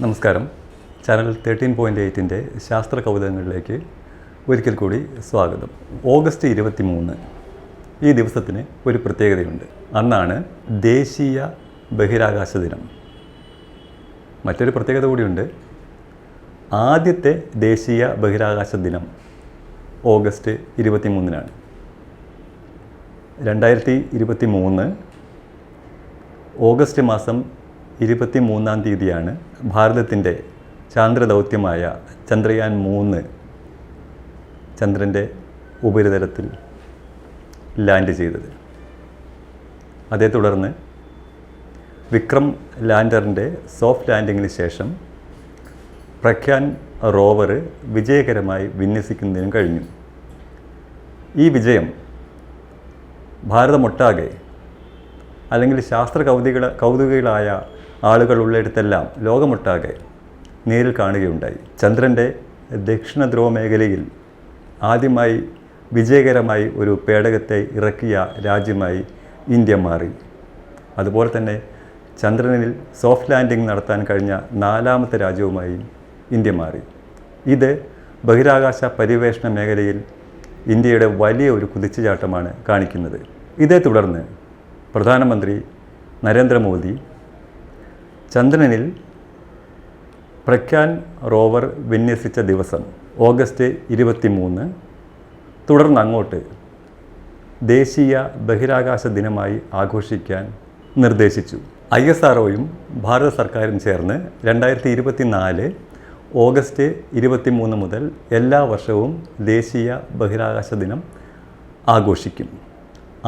നമസ്കാരം. Channel thirteen point എയ്റ്റിന്റെ ശാസ്ത്ര കൗതുകങ്ങളിലേക്ക് ഒരിക്കൽ കൂടി സ്വാഗതം. ഓഗസ്റ്റ് ഇരുപത്തി മൂന്ന് ഈ ദിവസത്തിന് ഒരു പ്രത്യേകതയുണ്ട്. അന്നാണ് ദേശീയ ബഹിരാകാശ ദിനം. മറ്റൊരു പ്രത്യേകത കൂടിയുണ്ട്. ആദ്യത്തെ ദേശീയ ബഹിരാകാശ ദിനം ഓഗസ്റ്റ് ഇരുപത്തി മൂന്നിനാണ് രണ്ടായിരത്തി ഇരുപത്തി മൂന്ന് ഓഗസ്റ്റ് മാസം ഇരുപത്തി മൂന്നാം തീയതിയാണ് ഭാരതത്തിന്റെ ചാന്ദ്രദൗത്യമായ ചന്ദ്രയാൻ മൂന്ന് ചന്ദ്രന്റെ ഉപരിതലത്തിൽ ലാൻഡ് ചെയ്തത്. അതേ തുടർന്ന് വിക്രം ലാൻഡറിന്റെ സോഫ്റ്റ് ലാൻഡിങ്ങിന് ശേഷം പ്രഖ്യാൻ റോവർ വിജയകരമായി വിന്യസിക്കുന്നതിനും കഴിഞ്ഞു. ഈ വിജയം ഭാരതമൊട്ടാകെ അല്ലെങ്കിൽ ശാസ്ത്ര കൗതുക കൗതുകകളായ ആളുകൾ ഉള്ളിടത്തെല്ലാം ലോകമൊട്ടാകെ നേരിൽ കാണുകയുണ്ടായി. ചന്ദ്രന്റെ ദക്ഷിണ ധ്രുവ മേഖലയിൽ ആദ്യമായി വിജയകരമായി ഒരു പേടകത്തെ ഇറക്കിയ രാജ്യമായി ഇന്ത്യ മാറി. അതുപോലെ തന്നെ ചന്ദ്രനിൽ സോഫ്റ്റ് ലാൻഡിംഗ് നടത്താൻ കഴിഞ്ഞ നാലാമത്തെ രാജ്യവുമായി ഇന്ത്യ മാറി. ഇത് ബഹിരാകാശ പര്യവേഷണ മേഖലയിൽ ഇന്ത്യയുടെ വലിയ ഒരു കുതിച്ചുചാട്ടമാണ് കാണിക്കുന്നത്. ഇതേ തുടർന്ന് പ്രധാനമന്ത്രി നരേന്ദ്രമോദി ചന്ദ്രനിൽ പ്രഖ്യാൻ റോവർ വിന്യസിച്ച ദിവസം ഓഗസ്റ്റ് ഇരുപത്തി മൂന്ന് തുടർന്ന് അങ്ങോട്ട് ദേശീയ ബഹിരാകാശ ദിനമായി ആഘോഷിക്കാൻ നിർദ്ദേശിച്ചു. ഐ എസ് ആർഒയും ഭാരത സർക്കാരും ചേർന്ന് രണ്ടായിരത്തി ഇരുപത്തി നാല് ഓഗസ്റ്റ് ഇരുപത്തി മൂന്ന് മുതൽ എല്ലാ വർഷവും ദേശീയ ബഹിരാകാശ ദിനം ആഘോഷിക്കും.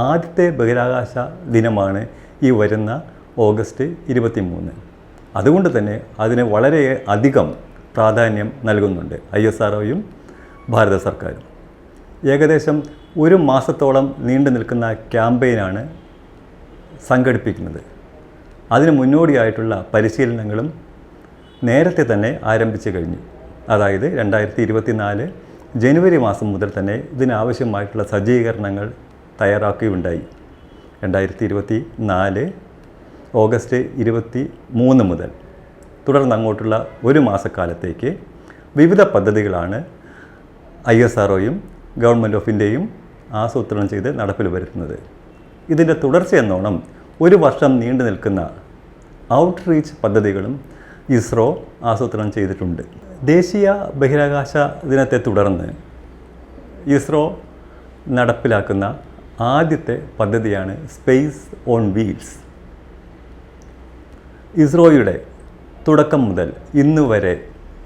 ആദ്യത്തെ ബഹിരാകാശ ദിനമാണ് ഈ വരുന്ന ഓഗസ്റ്റ് ഇരുപത്തി മൂന്ന് അതുകൊണ്ട് തന്നെ അതിന് വളരെ അധികം പ്രാധാന്യം നൽകുന്നുണ്ട് ഐ എസ് ആർ ഭാരത സർക്കാരും. ഏകദേശം ഒരു മാസത്തോളം നീണ്ടു നിൽക്കുന്ന ക്യാമ്പയിനാണ് സംഘടിപ്പിക്കുന്നത്. അതിന് മുന്നോടിയായിട്ടുള്ള പരിശീലനങ്ങളും നേരത്തെ തന്നെ ആരംഭിച്ചു കഴിഞ്ഞു. അതായത് രണ്ടായിരത്തി ഇരുപത്തി നാല് ജനുവരി മാസം മുതൽ തന്നെ ഇതിനാവശ്യമായിട്ടുള്ള സജ്ജീകരണങ്ങൾ തയ്യാറാക്കുകയുണ്ടായി. രണ്ടായിരത്തി ഇരുപത്തി നാല് ഓഗസ്റ്റ് ഇരുപത്തി മൂന്ന് മുതൽ തുടർന്ന് അങ്ങോട്ടുള്ള ഒരു മാസക്കാലത്തേക്ക് വിവിധ പദ്ധതികളാണ് I S R government of ഇന്ത്യയും ആസൂത്രണം ചെയ്ത് നടപ്പിൽ വരുത്തുന്നത്. ഇതിന്റെ തുടർച്ചയെന്നോണം ഒരു വർഷം നീണ്ടു നിൽക്കുന്ന ഔട്ട് റീച്ച് പദ്ധതികളും ഇസ്രോ ആസൂത്രണം ചെയ്തിട്ടുണ്ട്. ദേശീയ ബഹിരാകാശ ദിനത്തെ തുടർന്ന് ഇസ്രോ നടപ്പിലാക്കുന്ന ആദ്യത്തെ പദ്ധതിയാണ് സ്പേസ് ഓൺ വീൽസ്. ഇസ്രോയുടെ തുടക്കം മുതൽ ഇന്ന് വരെ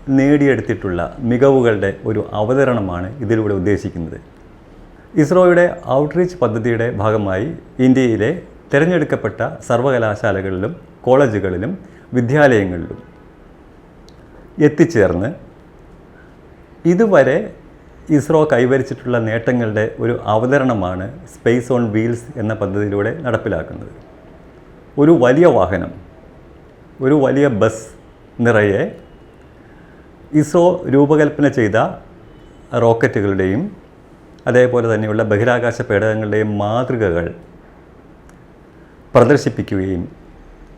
നേടിയെടുത്തിട്ടുള്ള മികവുകളുടെ ഒരു അവതരണമാണ് ഇതിലൂടെ ഉദ്ദേശിക്കുന്നത്. ഇസ്രോയുടെ ഔട്ട്റീച്ച് പദ്ധതിയുടെ ഭാഗമായി ഇന്ത്യയിലെ തിരഞ്ഞെടുക്കപ്പെട്ട സർവകലാശാലകളിലും കോളേജുകളിലും വിദ്യാലയങ്ങളിലും എത്തിച്ചേർന്ന് ഇതുവരെ ഇസ്രോ കൈവരിച്ചിട്ടുള്ള നേട്ടങ്ങളുടെ ഒരു അവതരണമാണ് സ്പേസ് ഓൺ വീൽസ് എന്ന പദ്ധതിയിലൂടെ നടപ്പിലാക്കുന്നത്. ഒരു വലിയ വാഹനം ഒരു വലിയ ബസ് നിറയെ ഇസ്രോ രൂപകൽപ്പന ചെയ്ത റോക്കറ്റുകളുടെയും അതേപോലെ തന്നെയുള്ള ബഹിരാകാശ പേടകങ്ങളുടെയും മാതൃകകൾ പ്രദർശിപ്പിക്കുകയും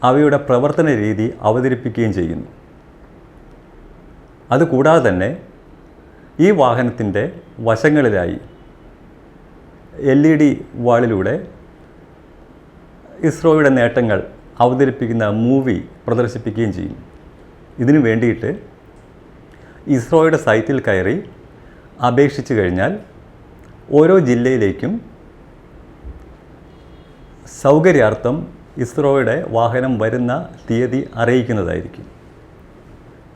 അവയുടെ പ്രവർത്തന രീതി അവതരിപ്പിക്കുകയും ചെയ്യുന്നു. അതുകൂടാതെ തന്നെ ഈ വാഹനത്തിന്റെ വശങ്ങളിലായി എൽ ഇ ഡി വാളിലൂടെ ഇസ്രോയുടെ നേട്ടങ്ങൾ അവതരിപ്പിക്കുന്ന മൂവി പ്രദർശിപ്പിക്കുകയും ചെയ്യും. ഇതിനു വേണ്ടിയിട്ട് ഇസ്രോയുടെ സൈറ്റിൽ കയറി അപേക്ഷിച്ചു കഴിഞ്ഞാൽ ഓരോ ജില്ലയിലേക്കും സൗകര്യാർത്ഥം ഇസ്രോയുടെ വാഹനം വരുന്ന തീയതി അറിയിക്കുന്നതായിരിക്കും.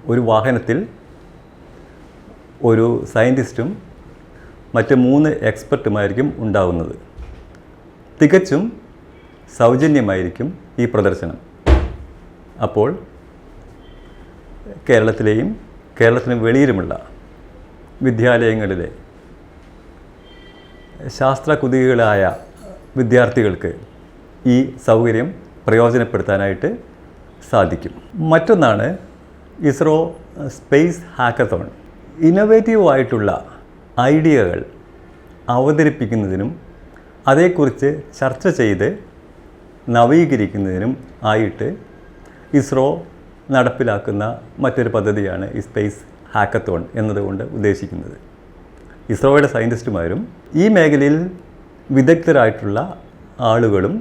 ഒരു വാഹനത്തിൽ ഒരു സയന്റിസ്റ്റും മറ്റ് മൂന്ന് എക്സ്പെർട്ടുമായിരിക്കും ഉണ്ടാവുന്നത്. തികച്ചും സൗജന്യമായിരിക്കും ഈ പ്രദർശനം. അപ്പോൾ കേരളത്തിലെയും കേരളത്തിന് വെളിയിലുമുള്ള വിദ്യാലയങ്ങളിലെ ശാസ്ത്ര കുതികളായ വിദ്യാർത്ഥികൾക്ക് ഈ സൗകര്യം പ്രയോജനപ്പെടുത്താനായിട്ട് സാധിക്കും. മറ്റൊന്നാണ് ഇസ്രോ സ്പേസ് ഹാക്കത്തോൺ. ഇന്നോവേറ്റീവായിട്ടുള്ള ഐഡിയകൾ അവതരിപ്പിക്കുന്നതിനും അതേക്കുറിച്ച് ചർച്ച ചെയ്ത് നവീകരിക്കുന്നതിനും ആയിട്ട് ഇസ്രോ നടപ്പിലാക്കുന്ന മറ്റൊരു പദ്ധതിയാണ് ഈ സ്പേസ് ഹാക്കത്തോൺ എന്നതുകൊണ്ട് ഉദ്ദേശിക്കുന്നത്. ഇസ്രോയുടെ സയന്റിസ്റ്റുമാരും ഈ മേഖലയിൽ വിദഗ്ധരായിട്ടുള്ള ആളുകളും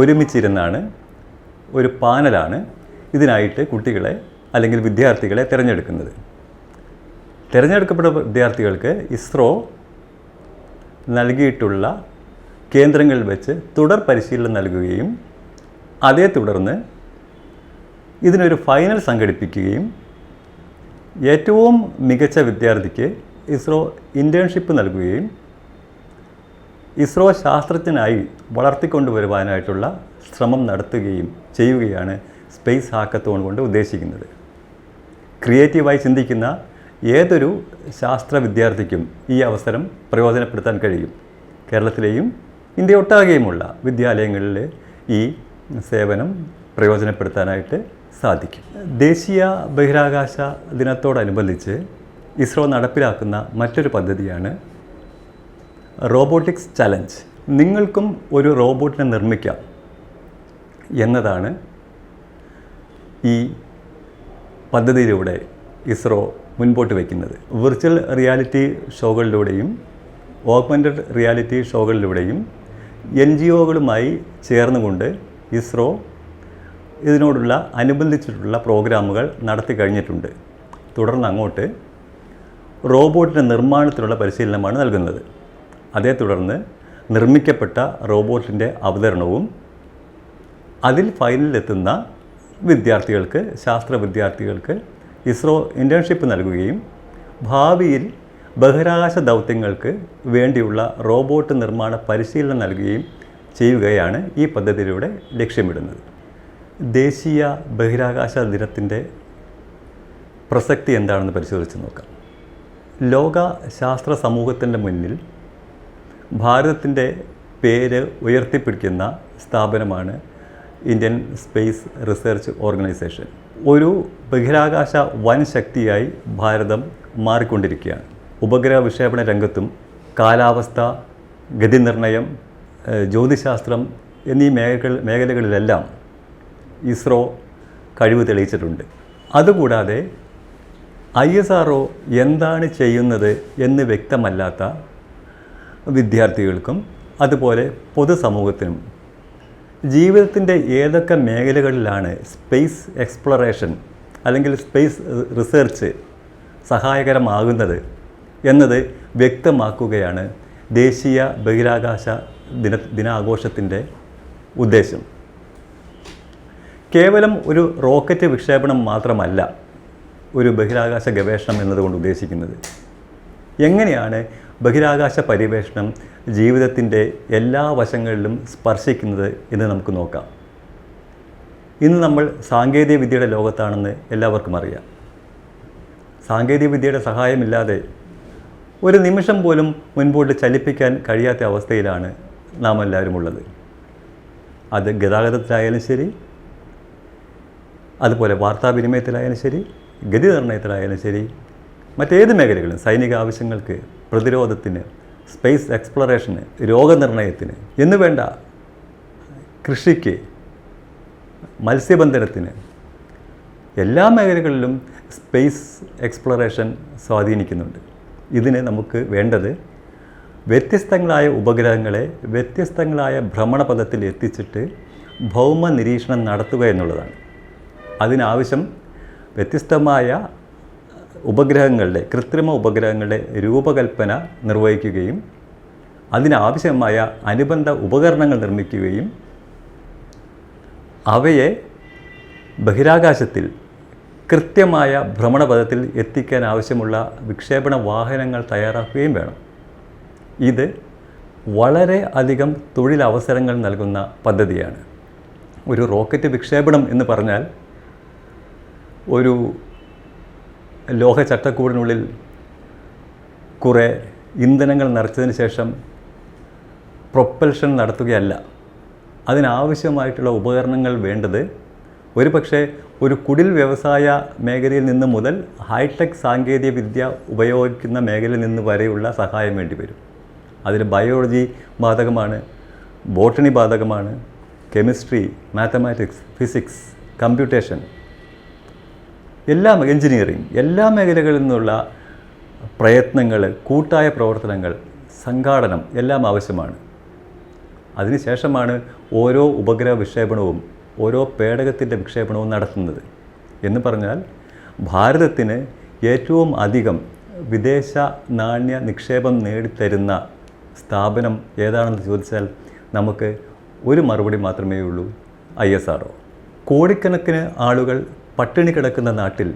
ഒരുമിച്ചിരുന്നാണ് ഒരു പാനലാണ് ഇതിനായിട്ട് കുട്ടികളെ അല്ലെങ്കിൽ വിദ്യാർത്ഥികളെ തിരഞ്ഞെടുക്കുന്നത്. തിരഞ്ഞെടുക്കപ്പെട്ട വിദ്യാർത്ഥികൾക്ക് ഇസ്രോ നൽകിയിട്ടുള്ള കേന്ദ്രങ്ങളിൽ വെച്ച് തുടർ പരിശീലനം നൽകുകയും അതേ തുടർന്ന് ഇതിനൊരു ഫൈനൽ സംഘടിപ്പിക്കുകയും ഏറ്റവും മികച്ച വിദ്യാർത്ഥിക്ക് ഇസ്രോ ഇന്റേൺഷിപ്പ് നൽകുകയും ഇസ്രോ ശാസ്ത്രജ്ഞനായി വളർത്തിക്കൊണ്ടുവരുവാനായിട്ടുള്ള ശ്രമം നടത്തുകയും ചെയ്യുകയാണ് സ്പേസ് ഹാക്കത്തോൺ കൊണ്ട് ഉദ്ദേശിക്കുന്നത്. ക്രിയേറ്റീവായി ചിന്തിക്കുന്ന ഏതൊരു ശാസ്ത്ര വിദ്യാർത്ഥിക്കും ഈ അവസരം പ്രയോജനപ്പെടുത്താൻ കഴിയും. കേരളത്തിലെയും ഇന്ത്യ ഒട്ടാകെയുമുള്ള വിദ്യാലയങ്ങളിൽ ഈ സേവനം പ്രയോജനപ്പെടുത്താനായിട്ട് സാധിക്കും. ദേശീയ ബഹിരാകാശ ദിനത്തോടനുബന്ധിച്ച് ഇസ്രോ നടപ്പിലാക്കുന്ന മറ്റൊരു പദ്ധതിയാണ് റോബോട്ടിക്സ് ചലഞ്ച്. നിങ്ങൾക്കും ഒരു റോബോട്ടിനെ നിർമ്മിക്കാം എന്നതാണ് ഈ പദ്ധതിയിലൂടെ ഇസ്രോ മുൻപോട്ട് വയ്ക്കുന്നത്. വിർച്വൽ റിയാലിറ്റി ഷോകളിലൂടെയും ഓഗ്മെന്റഡ് റിയാലിറ്റി ഷോകളിലൂടെയും എൻ ജി ഒകളുമായി ചേർന്നുകൊണ്ട് ഇസ്രോ ഇതിനോടുള്ള അനുബന്ധിച്ചിട്ടുള്ള പ്രോഗ്രാമുകൾ നടത്തി കഴിഞ്ഞിട്ടുണ്ട്. തുടർന്ന് അങ്ങോട്ട് റോബോട്ടിന്റെ നിർമ്മാണത്തിലുള്ള പരിശീലനമാണ് നൽകുന്നത്. അതേ തുടർന്ന് നിർമ്മിക്കപ്പെട്ട റോബോട്ടിന്റെ അവതരണവും അതിൽ ഫൈനലിലെത്തുന്ന വിദ്യാർത്ഥികൾക്ക് ശാസ്ത്ര വിദ്യാർത്ഥികൾക്ക് ഇസ്രോ ഇന്റേൺഷിപ്പ് നൽകുകയും ഭാവിയിൽ ബഹിരാകാശ ദൗത്യങ്ങൾക്ക് വേണ്ടിയുള്ള റോബോട്ട് നിർമ്മാണ പരിശീലനം നൽകുകയും ചെയ്യുകയാണ് ഈ പദ്ധതിയിലൂടെ ലക്ഷ്യമിടുന്നത്. ദേശീയ ബഹിരാകാശ ദിനത്തിന്റെ പ്രസക്തി എന്താണെന്ന് പരിശോധിച്ച് നോക്കാം. ലോക ശാസ്ത്ര സമൂഹത്തിന്റെ മുന്നിൽ ഭാരതത്തിന്റെ പേര് ഉയർത്തിപ്പിടിക്കുന്ന സ്ഥാപനമാണ് ഇന്ത്യൻ സ്പേസ് റിസർച്ച് ഓർഗനൈസേഷൻ. ഒരു ബഹിരാകാശ വൻ ശക്തിയായി ഭാരതം മാറിക്കൊണ്ടിരിക്കുകയാണ്. ഉപഗ്രഹ വിക്ഷേപണ രംഗത്തും കാലാവസ്ഥ ഗതിനിർണയം ജ്യോതിശാസ്ത്രം എന്നീ മേഖല മേഖലകളിലെല്ലാം ഇസ്രോ കഴിവ് തെളിയിച്ചിട്ടുണ്ട്. അതുകൂടാതെ ഐ എസ് ആർ ഒ എന്താണ് ചെയ്യുന്നത് എന്ന് വ്യക്തമല്ലാത്ത വിദ്യാർത്ഥികൾക്കും അതുപോലെ പൊതുസമൂഹത്തിനും ജീവിതത്തിന്റെ ഏതൊക്കെ മേഖലകളിലാണ് സ്പേസ് എക്സ്പ്ലോറേഷൻ അല്ലെങ്കിൽ സ്പേസ് റിസർച്ച് സഹായകരമാകുന്നത് എന്നത് വ്യക്തമാക്കുകയാണ് ദേശീയ ബഹിരാകാശ ദിന ദിനാഘോഷത്തിന്റെ ഉദ്ദേശം. കേവലം ഒരു റോക്കറ്റ് വിക്ഷേപണം മാത്രമല്ല ഒരു ബഹിരാകാശ ഗവേഷണം എന്നതുകൊണ്ട് ഉദ്ദേശിക്കുന്നത്. എങ്ങനെയാണ് ബഹിരാകാശ പരിവേഷണം ജീവിതത്തിന്റെ എല്ലാ വശങ്ങളിലും സ്പർശിക്കുന്നത് എന്ന് നമുക്ക് നോക്കാം. ഇന്ന് നമ്മൾ സാങ്കേതിക വിദ്യയുടെ ലോകത്താണെന്ന് എല്ലാവർക്കും അറിയാം. സാങ്കേതിക വിദ്യയുടെ സഹായമില്ലാതെ ഒരു നിമിഷം പോലും മുൻപോട്ട് ചലിപ്പിക്കാൻ കഴിയാത്ത അവസ്ഥയിലാണ് നാം എല്ലാവരും ഉള്ളത് അത് ഗതാഗതത്തിലായാലും ശരി അതുപോലെ വാർത്താവിനിമയത്തിലായാലും ശരി ഗതി നിർണയത്തിലായാലും ശരി മറ്റേത് മേഖലകളും സൈനിക ആവശ്യങ്ങൾക്ക് പ്രതിരോധത്തിന് സ്പേസ് എക്സ്പ്ലോറേഷന് രോഗനിർണയത്തിന് എന്നുവേണ്ട കൃഷിക്ക് മത്സ്യബന്ധനത്തിന് എല്ലാ മേഖലകളിലും സ്പേസ് എക്സ്പ്ലോറേഷൻ സ്വാധീനിക്കുന്നുണ്ട്. ഇതിന് നമുക്ക് വേണ്ടത് വ്യത്യസ്തങ്ങളായ ഉപഗ്രഹങ്ങളെ വ്യത്യസ്തങ്ങളായ ഭ്രമണപഥത്തിൽ എത്തിച്ചിട്ട് ഭൗമ നിരീക്ഷണം നടത്തുക എന്നുള്ളതാണ്. അതിനാവശ്യം വ്യത്യസ്തമായ ഉപഗ്രഹങ്ങളുടെ കൃത്രിമ ഉപഗ്രഹങ്ങളുടെ രൂപകൽപ്പന നിർവഹിക്കുകയും അതിനാവശ്യമായ അനുബന്ധ ഉപകരണങ്ങൾ നിർമ്മിക്കുകയും അവയെ ബഹിരാകാശത്തിൽ കൃത്യമായ ഭ്രമണപഥത്തിൽ എത്തിക്കാൻ ആവശ്യമുള്ള വിക്ഷേപണ വാഹനങ്ങൾ തയ്യാറാക്കുകയും വേണം. ഇത് വളരെ അധികം തൊഴിലവസരങ്ങൾ നൽകുന്ന പദ്ധതിയാണ്. ഒരു റോക്കറ്റ് വിക്ഷേപണം എന്ന് പറഞ്ഞാൽ ഒരു ലോഹ ചട്ടക്കൂടിനുള്ളിൽ കുറേ ഇന്ധനങ്ങൾ നിറച്ചതിന് ശേഷം പ്രൊപ്പൽഷൻ നടത്തുകയല്ല. അതിനാവശ്യമായിട്ടുള്ള ഉപകരണങ്ങൾ വേണ്ടത് ഒരു പക്ഷേ ഒരു കുടിൽ വ്യവസായ മേഖലയിൽ നിന്ന് മുതൽ ഹൈടെക് സാങ്കേതിക വിദ്യ ഉപയോഗിക്കുന്ന മേഖലയിൽ നിന്ന് വരെയുള്ള സഹായം വേണ്ടി വരും. അതിൽ ബയോളജി ബാധകമാണ് ബോട്ടണി ബാധകമാണ് കെമിസ്ട്രി മാത്തമാറ്റിക്സ് ഫിസിക്സ് കമ്പ്യൂട്ടേഷൻ എല്ലാ എഞ്ചിനീയറിംഗ് എല്ലാ മേഖലകളിൽ നിന്നുള്ള പ്രയത്നങ്ങൾ കൂട്ടായ പ്രവർത്തനങ്ങൾ സംഘാടനം എല്ലാം ആവശ്യമാണ്. അതിനുശേഷമാണ് ഓരോ ഉപഗ്രഹ വിക്ഷേപണവും ഓരോ പേടകത്തിന്റെ വിക്ഷേപണവും നടത്തുന്നത്. എന്ന് പറഞ്ഞാൽ ഭാരതത്തിന് ഏറ്റവും അധികം വിദേശ നാണ്യ നിക്ഷേപം നേടിത്തരുന്ന സ്ഥാപനം ഏതാണെന്ന് ചോദിച്ചാൽ നമുക്ക് ഒരു മറുപടി മാത്രമേ ഉള്ളൂ ഐ എസ് ആർ കോടിക്കണക്കിന് ആളുകൾ പട്ടിണി കിടക്കുന്ന നാട്ടിൽ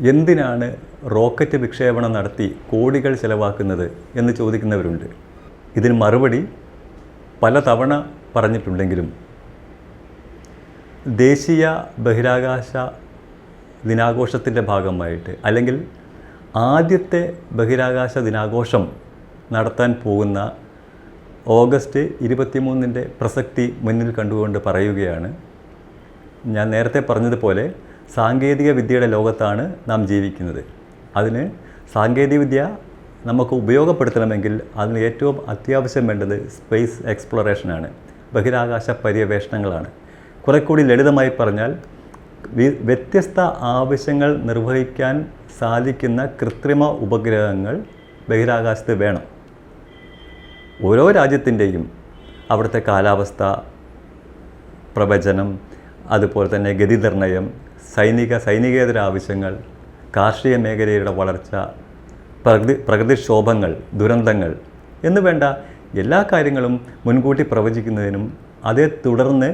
എന്തിനാണ് റോക്കറ്റ് വിക്ഷേപണം നടത്തി കോടികൾ ചിലവാക്കുന്നത് എന്ന് ചോദിക്കുന്നവരുണ്ട്. ഇതിന് മറുപടി പല തവണ പറഞ്ഞിട്ടുണ്ടെങ്കിലും ദേശീയ ബഹിരാകാശ ദിനാഘോഷത്തിന്റെ ഭാഗമായിട്ട് അല്ലെങ്കിൽ ആദ്യത്തെ ബഹിരാകാശ ദിനാഘോഷം നടത്താൻ പോകുന്ന ഓഗസ്റ്റ് ഇരുപത്തിമൂന്നിന്റെ പ്രസക്തി മുന്നിൽ കണ്ടുകൊണ്ട് പറയുകയാണ്. ഞാൻ നേരത്തെ പറഞ്ഞതുപോലെ സാങ്കേതിക വിദ്യയുടെ ലോകത്താണ് നാം ജീവിക്കുന്നത്. അതിന് സാങ്കേതികവിദ്യ നമുക്ക് ഉപയോഗപ്പെടുത്തണമെങ്കിൽ അതിന് ഏറ്റവും അത്യാവശ്യം വേണ്ടത് സ്പേസ് എക്സ്പ്ലോറേഷനാണ്. ബഹിരാകാശ പര്യവേഷണങ്ങളാണ്. കുറെ കൂടി ലളിതമായി പറഞ്ഞാൽ വ്യത്യസ്ത ആവശ്യങ്ങൾ നിർവഹിക്കാൻ സാധിക്കുന്ന കൃത്രിമ ഉപഗ്രഹങ്ങൾ ബഹിരാകാശത്ത് വേണം. ഓരോ രാജ്യത്തിന്റെയും അവിടുത്തെ കാലാവസ്ഥ പ്രവചനം അതുപോലെ തന്നെ ഗതി നിർണയം സൈനിക സൈനികേതര ആവശ്യങ്ങൾ കാർഷിക മേഖലയുടെ വളർച്ച പ്രകൃതി പ്രകൃതിക്ഷോഭങ്ങൾ ദുരന്തങ്ങൾ എന്നുവേണ്ട എല്ലാ കാര്യങ്ങളും മുൻകൂട്ടി പ്രവചിക്കുന്നതിനും അതേ തുടർന്ന്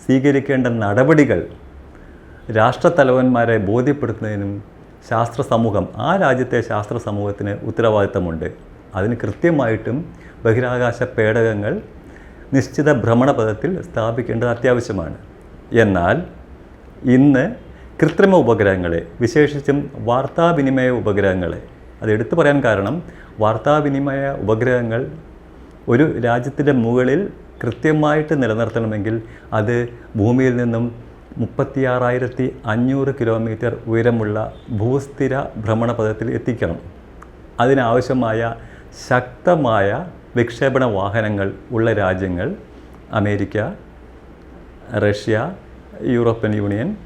സ്വീകരിക്കേണ്ട നടപടികൾ രാഷ്ട്രത്തലവന്മാരെ ബോധ്യപ്പെടുത്തുന്നതിനും ശാസ്ത്ര സമൂഹം ആ രാജ്യത്തെ ശാസ്ത്ര സമൂഹത്തിന് ഉത്തരവാദിത്തമുണ്ട്. അതിന് കൃത്യമായിട്ടും ബഹിരാകാശ പേടകങ്ങൾ നിശ്ചിത ഭ്രമണപഥത്തിൽ സ്ഥാപിക്കേണ്ടത് അത്യാവശ്യമാണ്. എന്നാൽ ഇന്ന് കൃത്രിമ ഉപഗ്രഹങ്ങളെ വിശേഷിച്ചും വാർത്താവിനിമയ ഉപഗ്രഹങ്ങളെ അത് എടുത്തു പറയാൻ കാരണം വാർത്താവിനിമയ ഉപഗ്രഹങ്ങൾ ഒരു രാജ്യത്തിന്റെ മുകളിൽ കൃത്യമായിട്ട് നിലനിർത്തണമെങ്കിൽ അത് ഭൂമിയിൽ നിന്നും മുപ്പത്തിയാറായിരത്തി അഞ്ഞൂറ് കിലോമീറ്റർ ഉയരമുള്ള ഭൂസ്ഥിര ഭ്രമണപഥത്തിൽ എത്തിക്കണം. അതിനാവശ്യമായ ശക്തമായ വിക്ഷേപണ വാഹനങ്ങൾ ഉള്ള രാജ്യങ്ങൾ America Russia European Union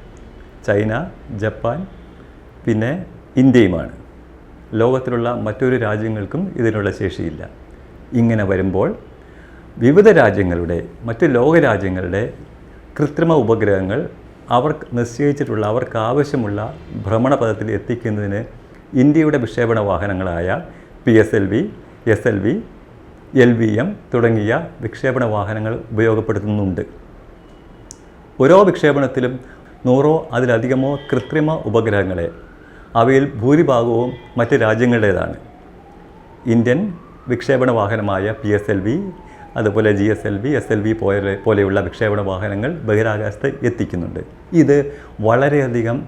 China Japan പിന്നെ ഇന്ത്യയുമാണ്. ലോകത്തിലുള്ള മറ്റൊരു രാജ്യങ്ങൾക്കും ഇതിനുള്ള ശേഷിയില്ല. ഇങ്ങനെ വരുമ്പോൾ വിവിധ രാജ്യങ്ങളുടെ മറ്റ് ലോകരാജ്യങ്ങളുടെ കൃത്രിമ ഉപഗ്രഹങ്ങൾ അവർക്ക് നിശ്ചയിച്ചിട്ടുള്ള അവർക്ക് ആവശ്യമുള്ള ഭ്രമണപഥത്തിൽ എത്തിക്കുന്നതിന് ഇന്ത്യയുടെ വിക്ഷേപണ വാഹനങ്ങളായ P S L V S L V L V M തുടങ്ങിയ വിക്ഷേപണ വാഹനങ്ങൾ ഉപയോഗപ്പെടുത്തുന്നുണ്ട്. ഓരോ വിക്ഷേപണത്തിലും നൂറോ അതിലധികമോ കൃത്രിമ ഉപഗ്രഹങ്ങളെ അവയിൽ ഭൂരിഭാഗവും മറ്റ് രാജ്യങ്ങളുടേതാണ്. ഇന്ത്യൻ വിക്ഷേപണ വാഹനമായ പി എസ് എൽ വി അതുപോലെ G S L V S L V പോലെ പോലെയുള്ള വിക്ഷേപണ വാഹനങ്ങൾ ബഹിരാകാശത്ത് എത്തിക്കുന്നുണ്ട്. ഇത് വളരെയധികം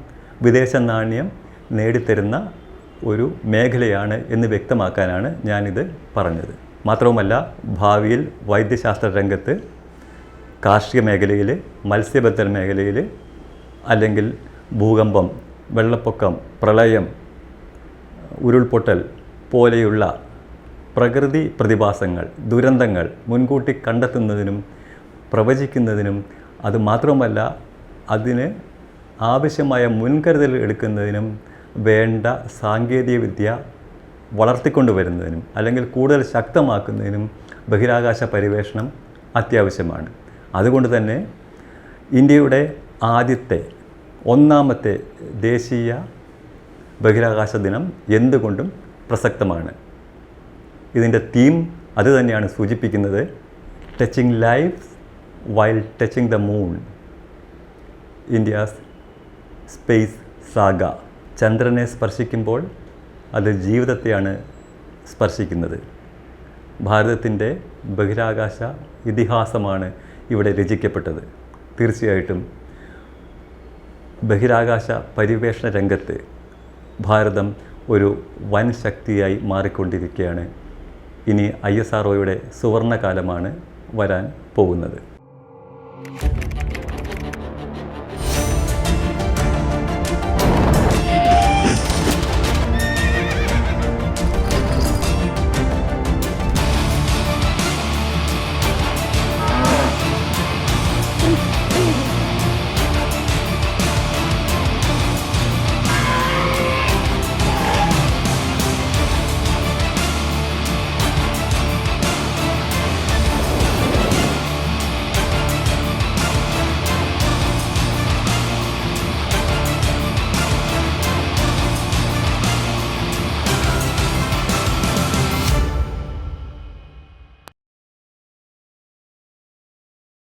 വിദേശ നാണ്യം നേടിത്തരുന്ന ഒരു മേഖലയാണ് എന്ന് വ്യക്തമാക്കാനാണ് ഞാനിത് പറഞ്ഞത്. മാത്രവുമല്ല ഭാവിയിൽ വൈദ്യശാസ്ത്ര രംഗത്ത് കാർഷിക മേഖലയിൽ മത്സ്യബന്ധന മേഖലയിൽ അല്ലെങ്കിൽ ഭൂകമ്പം വെള്ളപ്പൊക്കം പ്രളയം ഉരുൾപൊട്ടൽ പോലെയുള്ള പ്രകൃതി പ്രതിഭാസങ്ങൾ ദുരന്തങ്ങൾ മുൻകൂട്ടി കണ്ടെത്തുന്നതിനും പ്രവചിക്കുന്നതിനും അത് മാത്രമല്ല അതിന് ആവശ്യമായ മുൻകരുതൽ എടുക്കുന്നതിനും വേണ്ട സാങ്കേതികവിദ്യ വളർത്തിക്കൊണ്ടുവരുന്നതിനും അല്ലെങ്കിൽ കൂടുതൽ ശക്തമാക്കുന്നതിനും ബഹിരാകാശ പരിവേഷണം അത്യാവശ്യമാണ്. അതുകൊണ്ട് തന്നെ ഇന്ത്യയുടെ ആദ്യത്തെ ഒന്നാമത്തെ ദേശീയ ബഹിരാകാശ ദിനം എന്തുകൊണ്ടും പ്രസക്തമാണ്. ഇതിന്റെ തീം അത് തന്നെയാണ് സൂചിപ്പിക്കുന്നത്. Touching life while touching the moon India's space saga. ചന്ദ്രനെ സ്പർശിക്കുമ്പോൾ അത് ജീവിതത്തെയാണ് സ്പർശിക്കുന്നത്. ഭാരതത്തിന്റെ ബഹിരാകാശ ഇതിഹാസമാണ് ഇവിടെ രചിക്കപ്പെട്ടത്. തീർച്ചയായിട്ടും ബഹിരാകാശ പരിവേഷണ രംഗത്ത് ഭാരതം ഒരു വൻ ശക്തിയായി മാറിക്കൊണ്ടിരിക്കുകയാണ്. ഇനി ഐ എസ് ആർ ഒയുടെ വരാൻ പോകുന്നത്.